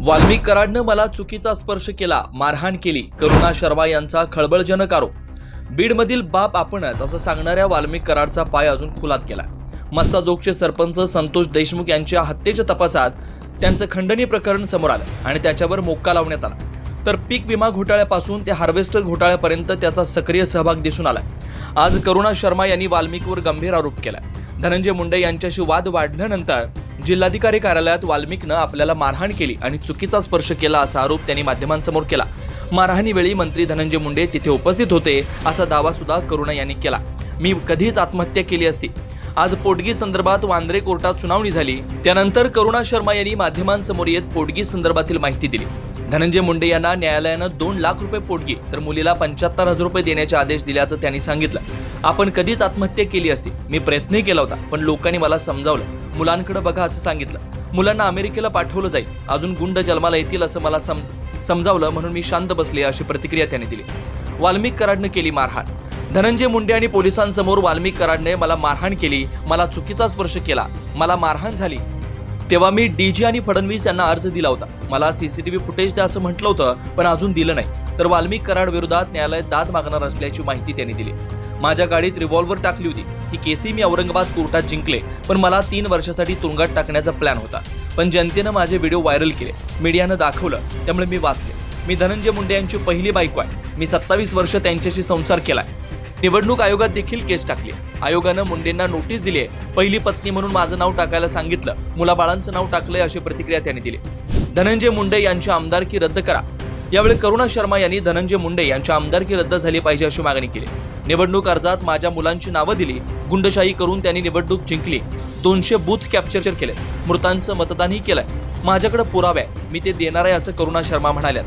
वाल्मिक कराडनं मला चुकीचा स्पर्श केला मारहाण केली. करुणा शर्मा यांचा खळबळजनक आरोप. बीडमधील बाप आपणच असं सांगणाऱ्या वाल्मिक कराडचा पाय अजून खुलात केला. मस्साजोगचे सरपंच संतोष देशमुख यांच्या हत्येच्या तपासात त्यांचं खंडणी प्रकरण समोर आलं आणि त्याच्यावर मोक्का लावण्यात आला. तर पीक विमा घोटाळ्यापासून ते हार्वेस्टर घोटाळ्यापर्यंत त्याचा सक्रिय सहभाग दिसून आला. आज करुणा शर्मा यांनी वाल्मिकवर गंभीर आरोप केला. धनंजय मुंडे यांच्याशी वाद वाढल्यानंतर जिल्हाधिकारी कार्यालयात वाल्मिकनं आपल्याला मारहाण केली आणि चुकीचा स्पर्श केला असा आरोप त्यांनी माध्यमांसमोर केला. मारहाणीवेळी मंत्री धनंजय मुंडे तिथे उपस्थित होते असा दावा सुद्धा करुणा यांनी केला. मी कधीच आत्महत्या केली असती. आज पोटगी संदर्भात वांद्रे कोर्टात सुनावणी झाली. त्यानंतर करुणा शर्मा यांनी माध्यमांसमोर येत पोटगी संदर्भातील माहिती दिली. धनंजय मुंडे यांना न्यायालयानं दोन लाख रुपये पोटगी तर मुलीला पंच्याहत्तर हजार रुपये देण्याचे आदेश दिल्याचं त्यांनी सांगितलं. आपण कधीच आत्महत्या केली असती. मी प्रयत्नही केला होता पण लोकांनी मला समजावलं. मुलांकडे बघा असं सांगितलं. मुलांना अमेरिकेला पाठवलं जाईल. अजून गुंड जन्माला येतील असं मला सम समजावलं म्हणून मी शांत बसले अशी प्रतिक्रिया त्यांनी दिली. वाल्मिक कराडनं केली मारहाण. धनंजय मुंडे आणि पोलिसांसमोर वाल्मिक कराडने मला मारहाण केली मला चुकीचा स्पर्श केला मला मारहाण झाली. तेव्हा मी डीजी आणि फडणवीस यांना अर्ज दिला होता. मला सीसीटीव्ही फुटेज द्या असं म्हटलं होतं पण अजून दिलं नाही. तर वाल्मिक कराड विरोधात न्यायालयात दाद मागणार असल्याची माहिती त्यांनी दिली. माझ्या गाडीत रिव्हॉल्व्हर टाकली होती. ती केसी मी औरंगाबाद कोर्टात जिंकले पण मला तीन वर्षासाठी तुरुंगात टाकण्याचा प्लॅन होता. पण जनतेनं माझे व्हिडिओ व्हायरल केले. मीडियानं दाखवलं. त्यामुळे मी वाचले. मी धनंजय मुंडे यांची पहिली बायको आहे. मी सत्तावीस वर्ष त्यांच्याशी संसार केलाय. निवडणूक आयोगात देखील केस टाकली. आयोगानं मुंडेंना नोटीस दिली आहे. पहिली पत्नी म्हणून माझं नाव टाकायला सांगितलं. मुलाबाळांचं नाव टाकलंय अशी प्रतिक्रिया त्यांनी दिली. धनंजय मुंडे यांची आमदारकी रद्द करा. यावेळी करुणा शर्मा यांनी धनंजय मुंडे यांची आमदारकी रद्द झाली पाहिजे अशी मागणी केली. निवडणूक अर्जात माझ्या मुलांची नावं दिली. गुंडशाही करून त्यांनी निवडणूक जिंकली. दोनशे बूथ कॅप्चर केले. मृतांचं मतदानही केलंय. माझ्याकडे पुरावे आहे मी ते देणार आहे असं करुणा शर्मा म्हणाल्यात.